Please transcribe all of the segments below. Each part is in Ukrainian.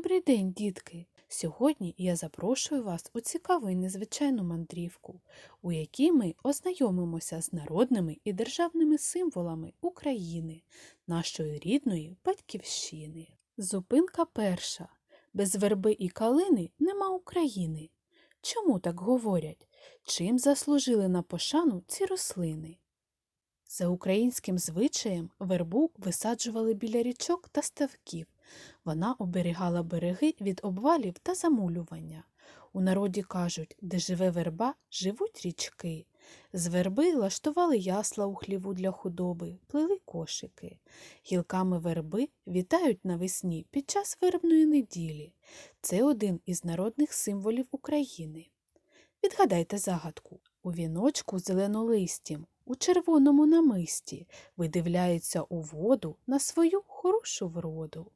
Добрий день, дітки! Сьогодні я запрошую вас у цікаву і незвичайну мандрівку, у якій ми ознайомимося з народними і державними символами України, нашої рідної батьківщини. Зупинка перша. Без верби і калини нема України. Чому так говорять? Чим заслужили на пошану ці рослини? За українським звичаєм вербу висаджували біля річок та ставків. Вона оберігала береги від обвалів та замулювання. У народі кажуть, де живе верба, живуть річки. З верби лаштували ясла у хліву для худоби, плели кошики. Гілками верби вітають навесні під час вербної неділі. Це один із народних символів України. Відгадайте загадку. У віночку зеленолистім, у червоному намисті видивляється у воду на свою хорошу вроду.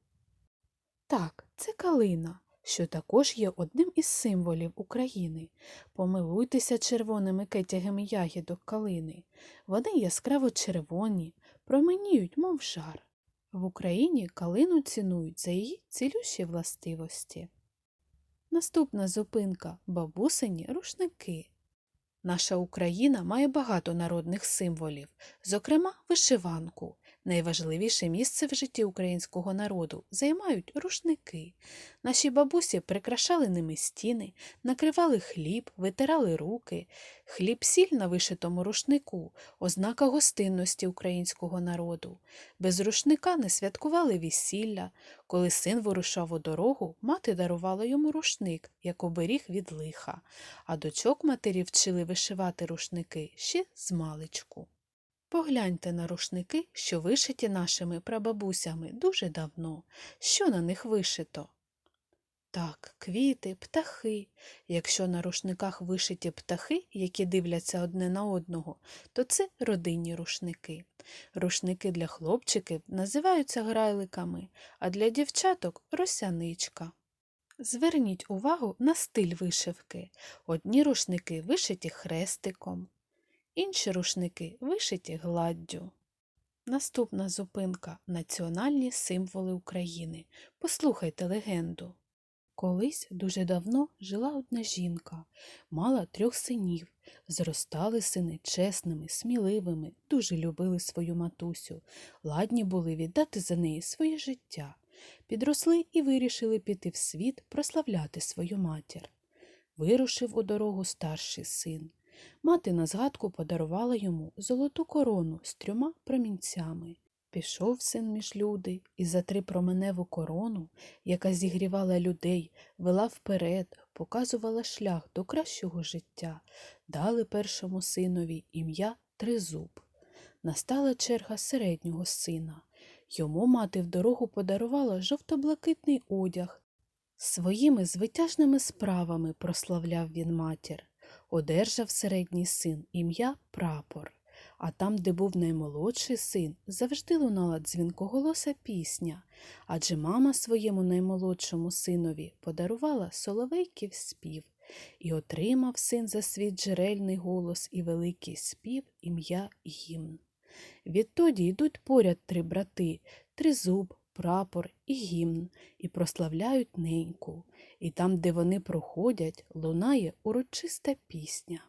Так, це калина, що також є одним із символів України. Помилуйтеся червоними кетягами ягідок калини. Вони яскраво червоні, променіють, мов жар. В Україні калину цінують за її цілющі властивості. Наступна зупинка бабусині рушники. Наша Україна має багато народних символів, зокрема вишиванку. Найважливіше місце в житті українського народу займають рушники. Наші бабусі прикрашали ними стіни, накривали хліб, витирали руки. Хліб сіль на вишитому рушнику ознака гостинності українського народу. Без рушника не святкували весілля. Коли син вирушав у дорогу, мати дарувала йому рушник, як оберіг від лиха, а дочок матері вчили вишивати рушники ще з маличку. Погляньте на рушники, що вишиті нашими прабабусями дуже давно. Що на них вишито? Так, квіти, птахи. Якщо на рушниках вишиті птахи, які дивляться одне на одного, то це родинні рушники. Рушники для хлопчиків називаються грайликами, а для дівчаток росяничка. Зверніть увагу на стиль вишивки. Одні рушники вишиті хрестиком, інші рушники вишиті гладдю. Наступна зупинка національні символи України. Послухайте легенду. Колись дуже давно жила одна жінка, мала трьох синів. Зростали сини чесними, сміливими, дуже любили свою матусю, ладні були віддати за неї своє життя. Підросли і вирішили піти в світ прославляти свою матір. Вирушив у дорогу старший син. Мати на згадку подарувала йому золоту корону з трьома промінцями. Пішов син між люди і за три променеву корону, яка зігрівала людей, вела вперед, показувала шлях до кращого життя, дали першому синові ім'я Тризуб. Настала черга середнього сина. Йому мати в дорогу подарувала жовто-блакитний одяг. Своїми звитяжними справами прославляв він матір. Одержав середній син ім'я Прапор. А там, де був наймолодший син, завжди лунала дзвінкоголоса пісня, адже мама своєму наймолодшому синові подарувала соловейків спів, і отримав син за свій джерельний голос і великий спів ім'я гімн. Відтоді йдуть поряд три брати тризуб, прапор і гімн, і прославляють неньку, і там, де вони проходять, лунає урочиста пісня.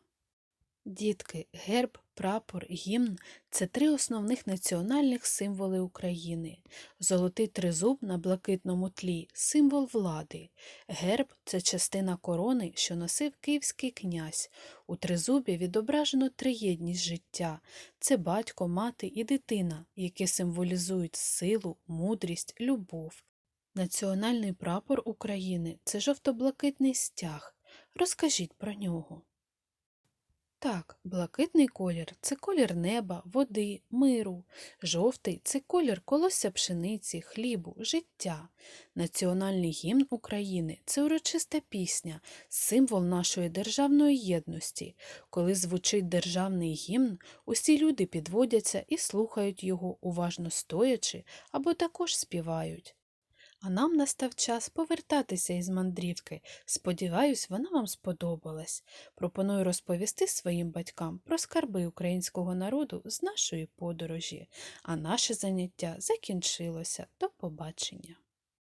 Дітки, герб, прапор, гімн це три основних національних символи України. Золотий тризуб на блакитному тлі символ влади. Герб це частина корони, що носив київський князь. У тризубі відображено триєдність життя це батько, мати і дитина, які символізують силу, мудрість, любов. Національний прапор України це жовто-блакитний стяг. Розкажіть про нього. Так, блакитний колір це колір неба, води, миру. Жовтий це колір колосся пшениці, хлібу, життя. Національний гімн України це урочиста пісня, символ нашої державної єдності. Коли звучить державний гімн, усі люди підводяться і слухають його, уважно стоячи або також співають. А нам настав час повертатися із мандрівки. Сподіваюсь, вона вам сподобалась. Пропоную розповісти своїм батькам про скарби українського народу з нашої подорожі. А наше заняття закінчилося. До побачення!